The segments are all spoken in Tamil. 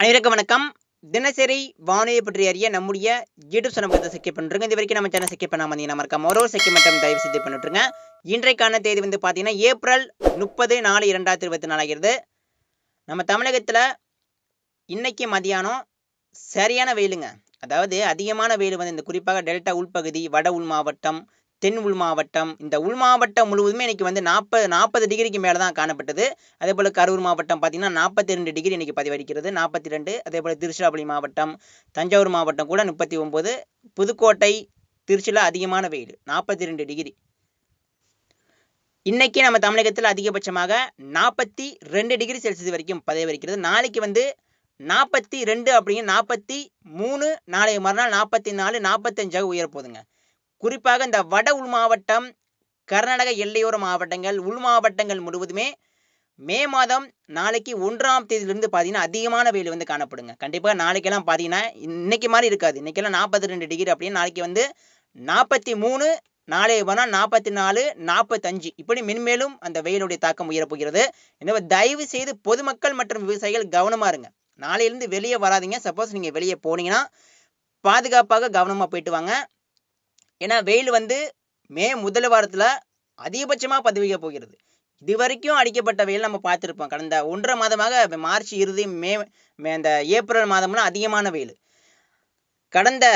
அனைவருக்கும் வணக்கம். தினசரி வானிலை பற்றி அறிய நம்முடைய யூடியூப் சேனல் பார்த்து செக் பண்ணுறோங்க இது வரைக்கும் நம்ம சேனல் செக் பண்ணாமல் வந்தீங்கன்னா மறக்காம ஒரு ஒரு செக் மட்டும் தயவு செய்து பண்ணிட்டுருங்க. இன்றைக்கான தேதி வந்து பார்த்தீங்கன்னா ஏப்ரல் முப்பது நாலு இரண்டாயிரத்தி இருபத்தி நாலாகிறது நம்ம தமிழகத்தில் இன்னைக்கு மதியானம் சரியான வெயிலுங்க. அதாவது அதிகமான வெயில் வந்து இந்த குறிப்பாக டெல்டா உள்பகுதி வட உள் மாவட்டம் தென் உள் மாவட்டம். இந்த உள் மாவட்டம் முழுவதுமே இன்றைக்கி வந்து நாற்பது நாற்பது டிகிரிக்கு மேலே தான் காணப்பட்டது. அதே போல் கரூர் மாவட்டம் பார்த்தீங்கன்னா நாற்பத்தி ரெண்டு டிகிரி இன்றைக்கி பதிவடிக்கிறது. நாற்பத்தி ரெண்டு அதே போல் திருச்சிராப்பள்ளி மாவட்டம் தஞ்சாவூர் மாவட்டம் கூட முப்பத்தி ஒம்பது புதுக்கோட்டை திருச்சியில் அதிகமான வெயில் நாற்பத்தி ரெண்டு டிகிரி இன்றைக்கி நம்ம தமிழகத்தில் அதிகபட்சமாக நாற்பத்தி ரெண்டு டிகிரி செல்சியஸ் வரைக்கும் பதிவரிக்கிறது நாளைக்கு வந்து நாற்பத்தி ரெண்டு அப்படிங்க நாற்பத்தி மூணு நாளைய மறுநாள் நாற்பத்தி நாலு நாற்பத்தஞ்சாக உயரப்போகுதுங்க. குறிப்பாக இந்த வட உள் மாவட்டம் கர்நாடக எல்லையோர மாவட்டங்கள் உள் மாவட்டங்கள் முழுவதுமே மே மாதம் நாளைக்கு ஒன்றாம் தேதியிலிருந்து பார்த்தீங்கன்னா அதிகமான வெயில் வந்து காணப்படுங்க. கண்டிப்பாக நாளைக்கெல்லாம் பார்த்தீங்கன்னா இன்னைக்கு மாதிரி இருக்காது. இன்னைக்கெல்லாம் நாற்பத்தி ரெண்டு டிகிரி அப்படின்னு நாளைக்கு வந்து நாற்பத்தி மூணு நாளைய போனால் நாற்பத்தி நாலு நாற்பத்தஞ்சு இப்படி மென்மேலும் அந்த வெயிலுடைய தாக்கம் உயரப்போகிறது. எனவே தயவு செய்து பொதுமக்கள் மற்றும் விவசாயிகள் கவனமாக இருங்க. நாளையிலேருந்து வெளியே வராதீங்க. சப்போஸ் நீங்கள் வெளியே போனீங்கன்னா பாதுகாப்பாக கவனமாக போயிட்டு வாங்க. ஏன்னா வெயில் வந்து மே முதல் வாரத்தில் அதிகபட்சமாக பதிவிக்க போகிறது. இது வரைக்கும் அடிக்கப்பட்ட வெயில் நம்ம பார்த்துருப்போம். கடந்த ஒன்றரை மாதமாக மார்ச் இறுதி மே மே இந்த ஏப்ரல் மாதம்லாம் அதிகமான வெயில். கடந்த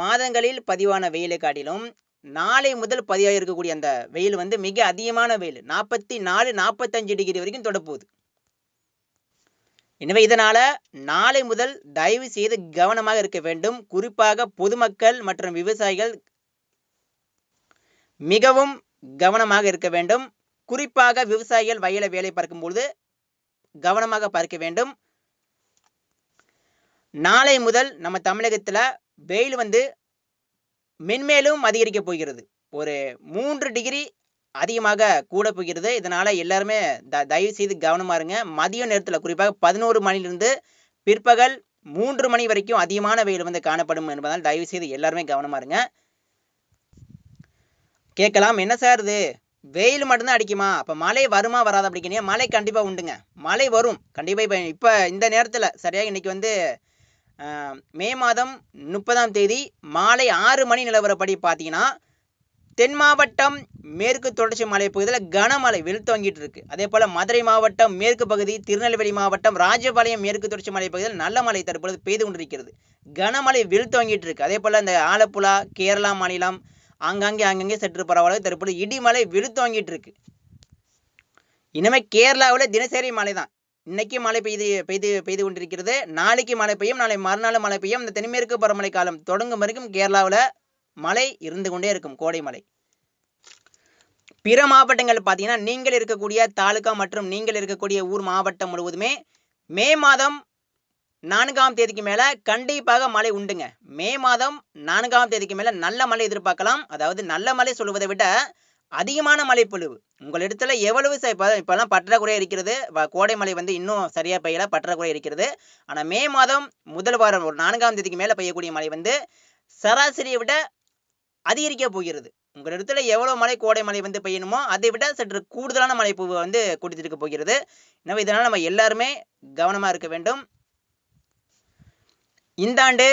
மாதங்களில் பதிவான வெயிலை காட்டிலும் நாளை முதல் பதிவாக இருக்கக்கூடிய அந்த வெயில் வந்து மிக அதிகமான வெயில். நாற்பத்தி நாலு நாற்பத்தஞ்சு டிகிரி வரைக்கும் தொடப்போகுது. எனவே இதனால் நாளை முதல் தயவு செய்து கவனமாக இருக்க வேண்டும். குறிப்பாக பொதுமக்கள் மற்றும் விவசாயிகள் மிகவும் கவனமாக இருக்க வேண்டும். குறிப்பாக விவசாயிகள் வயலை வேலை பார்க்கும்பொழுது கவனமாக பார்க்க வேண்டும். நாளை முதல் நம்ம தமிழகத்தில் வெயில் வந்து மென்மேலும் அதிகரிக்க போகிறது. ஒரு மூன்று டிகிரி அதிகமாக கூட போகிறது. இதனால் எல்லாருமே த தயவு செய்து கவனமாக இருங்க. மதிய நேரத்தில் குறிப்பாக பதினோரு மணிலிருந்து பிற்பகல் மூன்று மணி வரைக்கும் அதிகமான வெயில் வந்து காணப்படும் என்பதால் தயவு செய்து எல்லாருமே கவனமாக இருங்க. கேட்கலாம். என்ன சார் இது? வெயில் மட்டும்தான் அடிக்குமா? அப்போ மழை வருமா வராது அப்படிங்கிறீங்க மழை கண்டிப்பாக உண்டுங்க. மழை வரும். கண்டிப்பாக இப்போ இப்போ இந்த நேரத்தில் சரியாக இன்றைக்கி வந்து மே மாதம் முப்பதாம் தேதி மாலை ஆறு மணி நிலவரப்படி பார்த்தீங்கன்னா தென் மாவட்டம் மேற்கு தொடர்ச்சி மலை பகுதியில் கனமழை வெளுத்தோங்கிட்டு இருக்கு. அதே போல் மதுரை மாவட்டம் மேற்கு பகுதி திருநெல்வேலி மாவட்டம் ராஜபாளையம் மேற்கு தொடர்ச்சி மலை பகுதியில் நல்ல மழை தற்பொழுது பெய்து கொண்டிருக்கிறது. கனமழை வெளுத்தோங்கிட்டு இருக்கு. அதே போல் இந்த ஆலப்புழா கேரளா மாநிலம் ஆங்காங்கே ஆங்காங்கே சற்று பரவாயில்ல தற்போது இடிமலை வெளுத்தோங்கிட்டு இருக்கு. இனிமேல் கேரளாவில் தினசரி மழை தான். இன்னைக்கு மழை பெய்து பெய்து பெய்து கொண்டிருக்கிறது. நாளைக்கு மழை பெய்யும். நாளை மறுநாள் மழை பெய்யும். இந்த தென்மேற்கு பருவமழை காலம் தொடங்கும் வரைக்கும் கேரளாவில் மழை இருந்து கொண்டே இருக்கும். கோடை மழை. பிற மாவட்டங்கள் பார்த்தீங்கன்னா நீங்கள் இருக்கக்கூடிய தாலுகா மற்றும் நீங்கள் இருக்கக்கூடிய ஊர் மாவட்டம் முழுவதுமே மே மாதம் நான்காம் தேதிக்கு மேலே கண்டிப்பாக மழை உண்டுங்க. மே மாதம் நான்காம் தேதிக்கு மேலே நல்ல மழை எதிர்பார்க்கலாம். அதாவது நல்ல மழை சொல்வதை விட அதிகமான மழை பொழிவு. உங்களிடத்துல எவ்வளவு இப்போ இப்போல்லாம் பற்றாக்குறை இருக்கிறது. கோடை மழை வந்து இன்னும் சரியாக பெய்யல. பற்றாக்குறை இருக்கிறது. ஆனால் மே மாதம் முதல் வாரம் ஒரு நான்காம் தேதிக்கு மேலே பெய்யக்கூடிய மழை வந்து சராசரியை விட அதிகரிக்க போகிறது. உங்கள் இடத்துல எவ்வளோ மழை கோடை மழை வந்து பெய்யணுமோ அதை விட சற்று கூடுதலான மழை பூ வந்து கொடுத்துருக்க போகிறது. எனவே இதனால் நம்ம எல்லாருமே கவனமாக இருக்க வேண்டும். இந்த ஆண்டு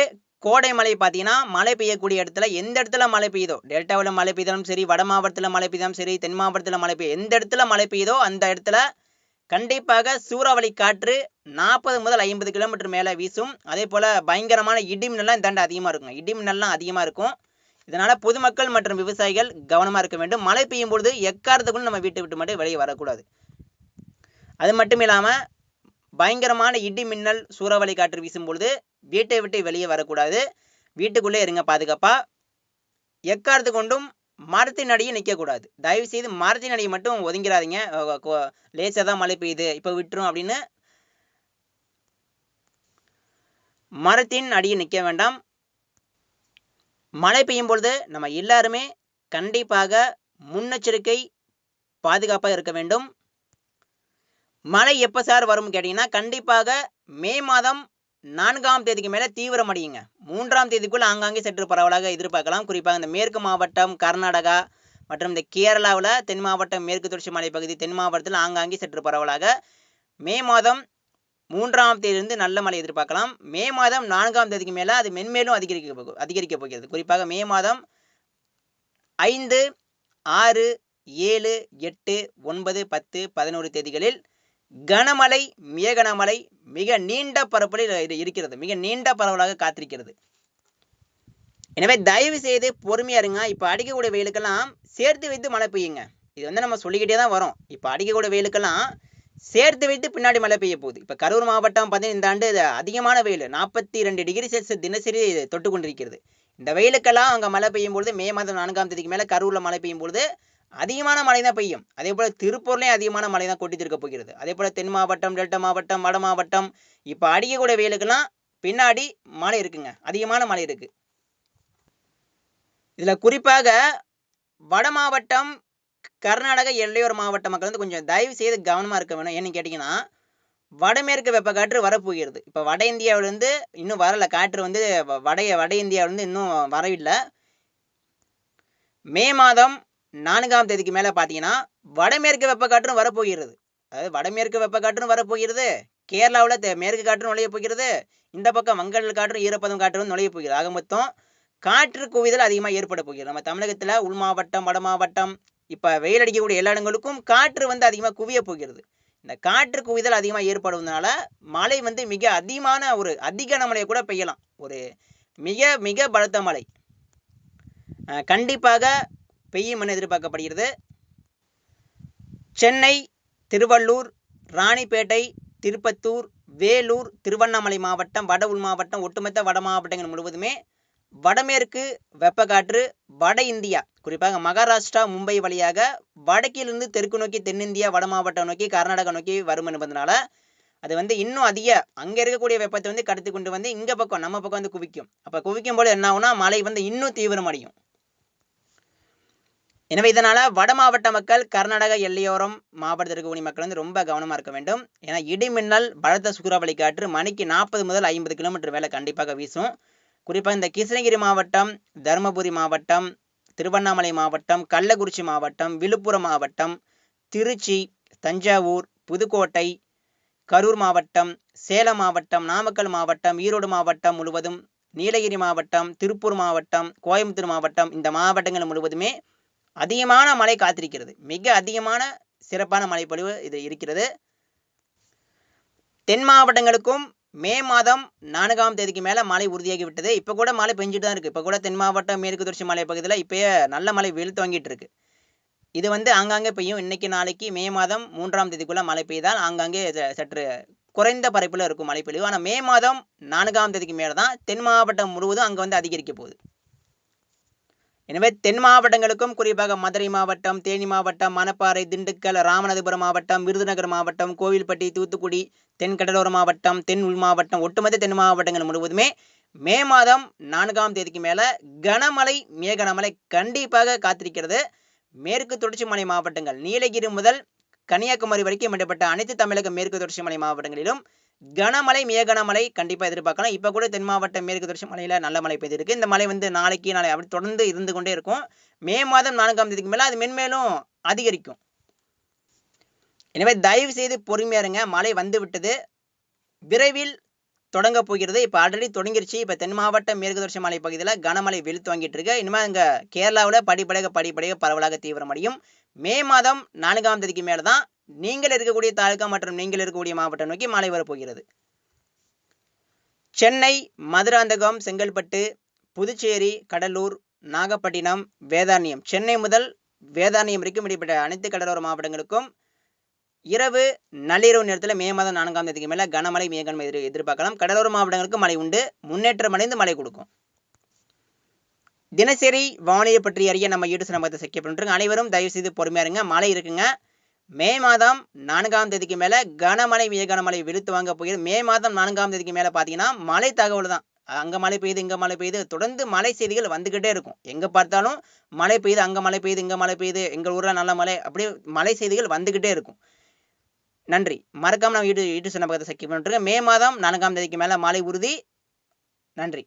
கோடை மழை பார்த்தீங்கன்னா மழை பெய்யக்கூடிய இடத்துல எந்த இடத்துல மழை பெய்யுதோ டெல்டாவில் மழை பெய்தாலும் சரி வட மாவட்டத்தில் மழை பெய்தாலும் சரி தென் மாவட்டத்தில் மழை பெய்யும் எந்த இடத்துல மழை பெய்யுதோ அந்த இடத்துல கண்டிப்பாக சூறாவளி காற்று நாற்பது முதல் ஐம்பது கிலோமீட்டர் மேலே வீசும். அதே போல் பயங்கரமான இடிமின்னல்லாம் இந்த ஆண்டு அதிகமாக இருக்கும் இடிமின்னல்லாம் அதிகமாக இருக்கும். இதனால் பொதுமக்கள் மற்றும் விவசாயிகள் கவனமாக இருக்க வேண்டும். மழை பெய்யும் பொழுது எக்காரத்துக்குள்ள நம்ம வீட்டை விட்டு மட்டும் வெளியே வரக்கூடாது. அது மட்டும் இல்லாமல் பயங்கரமான இடி மின்னல் சூறாவளி காற்று வீசும் பொழுது வீட்டை விட்டு வெளியே வரக்கூடாது. வீட்டுக்குள்ளே இருங்க பாதுகாப்பா. எக்காரத்து கொண்டும் மரத்தின் அடியே நிற்கக்கூடாது. தயவு செய்து மரத்தின் அடியை மட்டும் ஒதுங்கிறாதீங்க. லேசாக தான் மழை பெய்யுது. இப்போ விட்டுரும் அப்படின்னு மரத்தின் அடியை நிற்க வேண்டாம். மழை பெய்யும் பொழுது நம்ம எல்லாருமே கண்டிப்பாக முன்னெச்சரிக்கை பாதுகாப்பாக இருக்க வேண்டும். மழை எப்போ சார் வரும்னு கேட்டிங்கன்னா கண்டிப்பாக மே மாதம் நான்காம் தேதிக்கு மேலே தீவிரமடையுங்க மூன்றாம் தேதிக்குள் ஆங்காங்கே சற்று பரவலாக எதிர்பார்க்கலாம். குறிப்பாக இந்த மேற்கு மாவட்டம் கர்நாடகா மற்றும் இந்த கேரளாவில் தென் மாவட்டம் மேற்கு தொடர்ச்சி மலைப்பகுதி தென் மாவட்டத்தில் ஆங்காங்கே சற்று பரவலாக மே மாதம் மூன்றாம் தேதியிலிருந்து நல்ல மழை எதிர்பார்க்கலாம். மே மாதம் நான்காம் தேதிக்கு மேலே அது மென்மேலும் அதிகரிக்க போகும் அதிகரிக்க போகிறது. குறிப்பாக மே மாதம் ஐந்து ஆறு ஏழு எட்டு ஒன்பது பத்து பதினோரு தேதிகளில் கனமழை மிக கனமழை மிக நீண்ட பரப்பில் இது இருக்கிறது. மிக நீண்ட பரவலாக காத்திருக்கிறது. எனவே தயவு செய்து பொறுமையா இருங்க. இப்போ அடிக்கக்கூடிய வெயிலுக்கெல்லாம் சேர்த்து வைத்து மழை பெய்யுங்க. இது வந்து நம்ம சொல்லிக்கிட்டே தான் வரோம். இப்போ அடிக்கக்கூடிய வெயிலுக்கெல்லாம் சேர்த்து வைத்து பின்னாடி மழை பெய்ய போகுது. இப்போ கரூர் மாவட்டம் பார்த்தீங்கன்னா இந்த ஆண்டு அதிகமான வெயில். நாற்பத்தி ரெண்டு டிகிரி செல்சியஸ் தினசரி தொட்டு கொண்டிருக்கிறது. இந்த வெயிலுக்கெல்லாம் அங்கே மழை பெய்யும் பொழுது மே மாதம் நான்காம் தேதிக்கு மேலே கரூரில் மழை பெய்யும் பொழுது அதிகமான மழை தான் பெய்யும். அதே போல் திருப்பூர்லேயும் அதிகமான மழை தான் கொட்டி திருக்க போகிறது. அதே போல் தென் மாவட்டம் டெல்டா மாவட்டம் வட மாவட்டம் இப்போ அடிக்கக்கூடிய வெயிலுக்கெல்லாம் பின்னாடி மழை இருக்குங்க. அதிகமான மழை இருக்குது இதில் குறிப்பாக வட மாவட்டம் கர்நாடக எல்லையோர மாவட்ட மக்கள் வந்து கொஞ்சம் தயவு செய்து கவனமாக இருக்க வேணும். ஏன்னு கேட்டிங்கன்னா வடமேற்கு வெப்பக்காற்று வரப்போகிறது. இப்போ வட இந்தியாவிலேருந்து இன்னும் வரல. காற்று வந்து வ- வட வட இந்தியாவிலேருந்து இன்னும் வரவில்லை. மே மாதம் நான்காம் தேதிக்கு மேலே பார்த்தீங்கன்னா வடமேற்கு வெப்பக்காற்றும் வரப்போகிறது. அதாவது வடமேற்கு வெப்பக்காற்றும் வரப்போகிறது கேரளாவில் மேற்கு காற்றும் நுழைய போகிறது இந்த பக்கம் வங்கடல் காற்றும் ஈரப்பதம் காற்றும் நுழைய போகிறது. ஆக மொத்தம் காற்று குவிதல் அதிகமாக ஏற்பட போகிறது. நம்ம தமிழகத்தில் உள் மாவட்டம் வட மாவட்டம் இப்போ வெயில் அடிக்கக்கூடிய எல்லா இடங்களுக்கும் காற்று வந்து அதிகமாக குவிய போகிறது. இந்த காற்று குவிதல் அதிகமாக ஏற்படுவதனால மழை வந்து மிக அதிகமான ஒரு அதிக மழையை கூட பெய்யலாம். ஒரு மிக மிக பலத்த மழை. கண்டிப்பாக பெய்யும் என எதிர்பார்க்கப்படுகிறது. சென்னை திருவள்ளூர் ராணிப்பேட்டை திருப்பத்தூர் வேலூர் திருவண்ணாமலை மாவட்டம் வட உள் மாவட்டம் ஒட்டுமொத்த வட மாவட்டங்கள் முழுவதுமே வடமேற்கு வெப்பக்காற்று வட இந்தியா குறிப்பாக மகாராஷ்டிரா மும்பை வழியாக வடக்கிலிருந்து தெற்கு நோக்கி தென்னிந்தியா வட மாவட்டம் நோக்கி கர்நாடகா நோக்கி வரும் என்பதனால அது வந்து இன்னும் அதிக அங்கே இருக்கக்கூடிய வெப்பத்தை வந்து கடத்தி கொண்டு வந்து இங்கே பக்கம் நம்ம பக்கம் வந்து குவிக்கும். அப்போ குவிக்கும் போது என்ன ஆகும்னா மழை வந்து இன்னும் தீவிரமடையும். எனவே இதனால வட மாவட்ட மக்கள் கர்நாடக எல்லையோரம் மாவட்டத்தில் இருக்கக்கூடிய மக்கள் வந்து ரொம்ப கவனமாக இருக்க வேண்டும். ஏன்னா இடிமின்னல் பலத்த சூறாவளி காற்று மணிக்கு நாற்பது முதல் ஐம்பது கிலோமீட்டர் வேலை கண்டிப்பாக வீசும். குறிப்பாக இந்த கிருஷ்ணகிரி மாவட்டம் தருமபுரி மாவட்டம் திருவண்ணாமலை மாவட்டம் கள்ளக்குறிச்சி மாவட்டம் விழுப்புரம் மாவட்டம் திருச்சி தஞ்சாவூர் புதுக்கோட்டை கரூர் மாவட்டம் சேலம் மாவட்டம் நாமக்கல் மாவட்டம் ஈரோடு மாவட்டம் முழுவதும் நீலகிரி மாவட்டம் திருப்பூர் மாவட்டம் கோயம்புத்தூர் மாவட்டம் இந்த மாவட்டங்கள் முழுவதுமே அதிகமான மழை காத்திருக்கிறது. மிக அதிகமான சிறப்பான மழைப்பொழிவு இது இருக்கிறது. தென் மாவட்டங்களுக்கும் மே மாதம் நான்காம் தேதிக்கு மேலே மழை உறுதியாகி விட்டது இப்போ கூட மழை பெஞ்சிட்டு தான் இருக்குது இப்போ கூட தென் மாவட்டம் மேற்கு தொடர்ச்சி மலை பகுதியில் இப்போயே நல்ல மழை வெயில் துவங்கிட்டு இருக்கு. இது வந்து ஆங்காங்கே பெய்யும். இன்னைக்கு நாளைக்கு மே மாதம் மூன்றாம் தேதிக்குள்ளே மழை பெய்தால் ஆங்காங்கே சற்று குறைந்த பரப்பில் இருக்கும் மழை பொழிவு ஆனால் மே மாதம் நான்காம் தேதிக்கு மேலே தான் தென் மாவட்டம் முழுவதும் அங்கே வந்து அதிகரிக்க போகுது. எனவே தென் மாவட்டங்களுக்கும் குறிப்பாக மதுரை மாவட்டம் தேனி மாவட்டம் மணப்பாறை திண்டுக்கல் ராமநாதபுரம் மாவட்டம் விருதுநகர் மாவட்டம் கோவில்பட்டி தூத்துக்குடி தென் கடலோர மாவட்டம் தென் உள் மாவட்டம் ஒட்டுமொத்த தென் மாவட்டங்கள் முழுவதுமே மே மாதம் நான்காம் தேதிக்கு மேலே கனமழை மிக கனமழை கண்டிப்பாக காத்திருக்கிறது. மேற்கு தொடர்ச்சி மலை மாவட்டங்கள் நீலகிரி முதல் கன்னியாகுமரி வரைக்கும் இடப்பட்ட அனைத்து தமிழக மேற்கு தொடர்ச்சி மலை மாவட்டங்களிலும் கனமழை மிக கனமழை கண்டிப்பாக எதிர்பார்க்கலாம். இப்போ கூட தென் மாவட்டம் மேற்கு தொடர்ச்சி மலையில் நல்ல மழை பெய்திருக்கு. இந்த மழை வந்து நாளைக்கு நாளை அப்படி தொடர்ந்து இருந்து கொண்டே இருக்கும். மே மாதம் நான்காம் தேதிக்கு மேலே அது மென்மேலும் அதிகரிக்கும். எனவே தயவு செய்து பொறுமையா இருங்க. மழை வந்து விட்டது விரைவில் தொடங்க போகிறது. இப்போ ஆல்ரெடி தொடங்கிருச்சு. இப்போ தென் மாவட்டம் மேற்கு தொடர்ச்சி மலை பகுதியில் கனமழை வெளுத்து வாங்கிட்டு இருக்கு. இனிமேல் இங்கே கேரளாவில் படிப்படையாக படிப்படையாக பரவலாக தீவிரமடையும். மே மாதம் நான்காம் தேதிக்கு மேலே தான் நீங்கள் இருக்கக்கூடிய தாலுகா மற்றும் நீங்கள் இருக்கக்கூடிய மாவட்டம் நோக்கி மழை வரப்போகிறது. சென்னை மதுராந்தகம் செங்கல்பட்டு புதுச்சேரி கடலூர் நாகப்பட்டினம் வேதாரண்யம். சென்னை முதல் வேதாரண்யம் வரைக்கும் இடைப்பட்ட அனைத்து கடலோர மாவட்டங்களுக்கும் இரவு நள்ளிரவு நேரத்தில் மே மாதம் நான்காம் தேதிக்கு மேலே கனமழை மேகன்மை எதிர் எதிர்பார்க்கலாம். கடலோர மாவட்டங்களுக்கு மழை உண்டு. முன்னேற்றம் அடைந்து மழை கொடுக்கும். தினசரி வானிலை பற்றி அறிய நம்ம யூடியூப் நமக்கு சக்கிய பண்ணுறோங்க அனைவரும் தயவு செய்து பொறுமையா இருங்க. மழை இருக்குங்க. மே மாதம் நான்காம் தேதிக்கு மேலே கனமழை மிக கனமழை வெளுத்து வாங்க போகிறது. மே மாதம் நான்காம் தேதிக்கு மேலே பார்த்தீங்கன்னா மழை தகவல் தான் அங்கே மழை பெய்யுது இங்கே மழை பெய்யுது. தொடர்ந்து மழை செய்திகள் வந்துக்கிட்டே இருக்கும். எங்கே பார்த்தாலும் மழை பெய்யுது அங்கே மழை பெய்யுது இங்கே மழை பெய்யுது எங்கள் ஊரில் நல்ல மழை அப்படியே மழை செய்திகள் வந்துக்கிட்டே இருக்கும். நன்றி. மறக்காமல் நம்ம யூடியூப் யூடியூப் பக்கத்தை சக்கி பண்ணிட்டுருக்கேன். மே மாதம் நான்காம் தேதிக்கு மேலே மழை உறுதி. நன்றி.